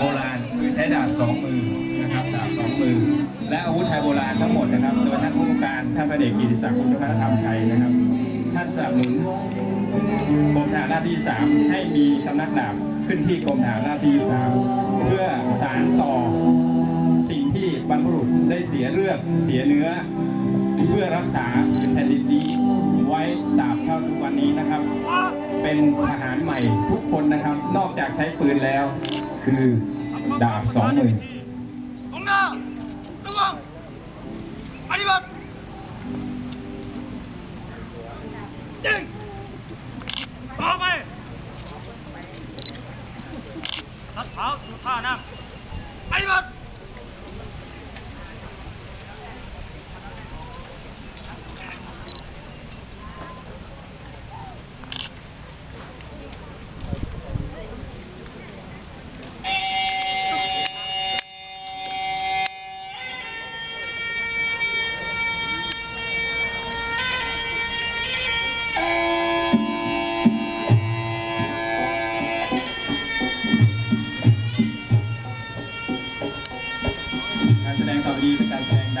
โบราณคือใช้ดาบสองมือนะครับดาบสองมือ และอาวุธไทยโบราณทั้งหมดนะครับ โดยท่านผู้การท่านพระเดชกิติศักดิ์คุณพัฒนธรรมชัยนะครับ ท่านสนับสนุนกรมฐานราบที่สามให้มีสำนักดาบขึ้นที่กรมฐานราบที่สามเพื่อสานต่อสิ่งที่บรรพบุรุษได้เสียเลือดเสียเนื้อ เพื่อรักษาแผ่นดินนี้ไว้ตราบเท่าทุกวันนี้นะครับ เป็นทหารใหม่ทุกคนนะครับ นอกจากใช้ปืนแล้ว คือดาบสองมือตรงนาระวังปฏิบัติยิง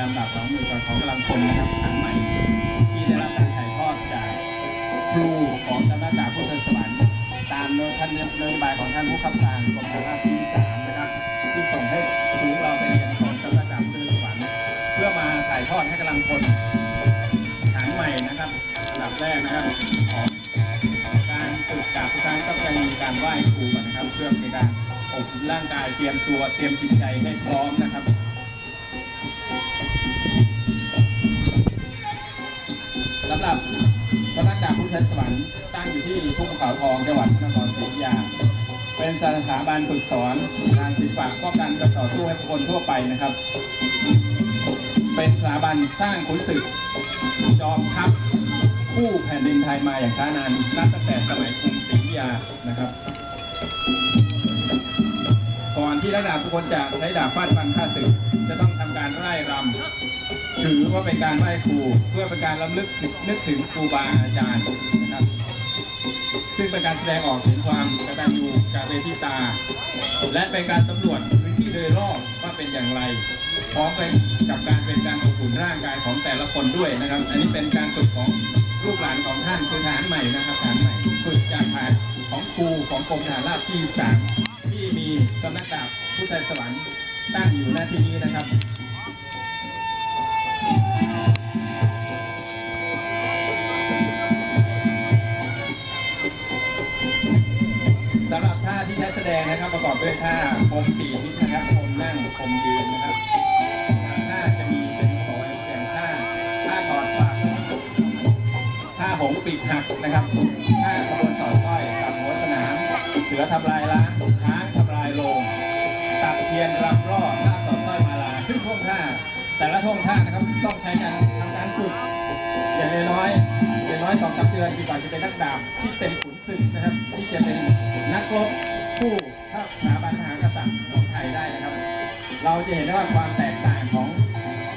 การแสดงตามดาบสองมือของกำลังพลนะครับครั้งใหม่ที่ได้รับการถ่ายทอดจากครูของสำนักดาบพุทธสวรรค์ตามนโยท่านนโยบายของท่านผู้ขับการกรมทารราบที่สามนะครับ ที่ส่งให้ครูเราไปเรียนของสำนักดาบพุทธสวรรค์เพื่อมาถ่ายทอดให้กำลังพลฐานใหม่นะครับอันดับแรกนะครับของการฝึกดาบทุกครั้งก็จะมีการไหว้ครูก่อนนะครับ เพื่อเป็นการอบร่างกายเตรียมตัวเตรียมจิตใจให้พร้อมนะครับำนักดาบพุทธสวรรค์ตั้งอยู่ที่ทุ่งเขาทองจังหวัดนครศรีอยุธยา เป็นสถาบันฝึกสอนการศิลปะป้องกันและต่อสู้ให้คนทั่วไปนะครับ เป็นสถาบันสร้างขุนศึกจอมทัพคู่แผ่นดินไทยมาอย่างช้านานนับตั้งแต่สมัยกรุงศรีอยุธยานะครับก่อนที่นักดาบทุกคนจะใช้ดาบฟาดฟันฆ่าศึก จะต้องทำการไล่รำ ถือว่าเป็นการไหว้ครูเพื่อเป็นการล้ำลึกนึกถึงครูบาอาจารย์นะครับ ซึ่งเป็นการแสดงออกถึงความกตัญญูกตเวทิตา และเป็นการสำรวจพื้นที่โดยรอบว่าเป็นอย่างไรพร้อมไปกับการเป็นการอบอุ่นร่างกายของแต่ละคนด้วยนะครับ อันนี้เป็นการฝึกของลูกหลานของท่านคือทหารใหม่นะครับทหารใหม่ฝึกจากทหารของครูของกรมทหารราบที่สามที่มีสำนักดาบพุทธสวรรค์ตั้งอยู่หน้าที่นี้นะครับ ดงนะครับประกอบด้วยท่าคมสี่ทิศนะครับคมนั่งคมยืนนะครับท่าจะมีเป็นขอกว่าอย่งท่าท่าถอดปากท่าหงปีกหักนะครับท่าขบวนสอดสร้อยกับหัวสนาม เสือทำลายล้างช้างทำลายโลงตัดเทียนรำรอบท่าสอดสร้อยมาลาขึ้นท่วงท่า แต่ละท่วงท่านะครับต้องใช้การทำการฝึกอย่างน้อยอย่างน้อยสองสามเดือนดีกว่าจะเป็นนักดาบที่เป็นขุนศึกนะครับ ที่จะเป็นนักรบ ผู้ถ้าสถาบันทหารกษัตริย์ของไทยได้นะครับ เราจะเห็นได้ว่าความแตกต่างของ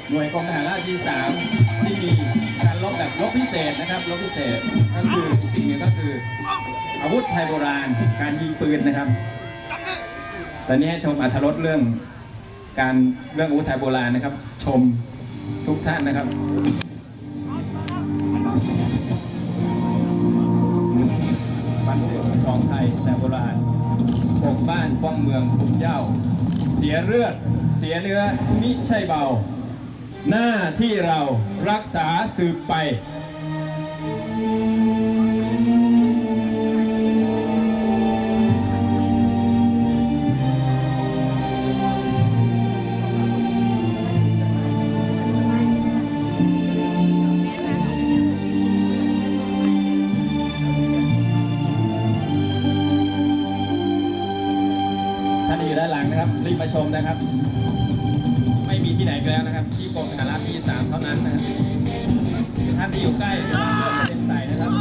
หน่วยกรมทหารราบที่สามที่มีการรบแบบรบพิเศษนะครับรบพิเศษก็คืออีกสิ่งหนึ่งก็คือ อาวุธไทยโบราณการยิงปืนนะครับ ตอนนี้ให้ชมอัธรสเรื่องการเรื่องอาวุธไทยโบราณนะครับ ชมทุกท่านนะครับ ป้องเมืองคุ้มเจ้า เสียเลือด เสียเนื้อมิใช่เบา หน้าที่เรารักษาสืบไป นะครับ ไม่มีที่ไหนแล้วนะครับ ที่กรมธนารราบที่สามเท่านั้นนะครับท่านที่อยู่ใกล้ระวังเป็นใส่นะครับ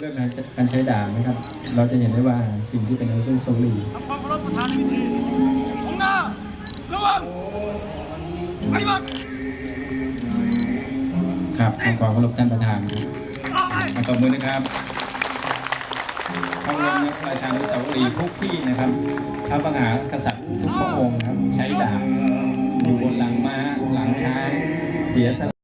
เรื่องการการใช้ดาบนะครับ เราจะเห็นได้ว่าสิ่งที่เป็นอนุสาวรีย์ทำความเคารพประธานในพิธีมุ่งหน้าระวังปฏิบัติครับขอความเคารพท่านประธานต่อไปขอตบมือนะครับพระบรมราชานุสาวรีย์ทุกที่นะครับพระมหากษัตริย์ทุกพระองค์ครับใช้ดาบอยู่บนหลังม้าหลังช้างเสียสละ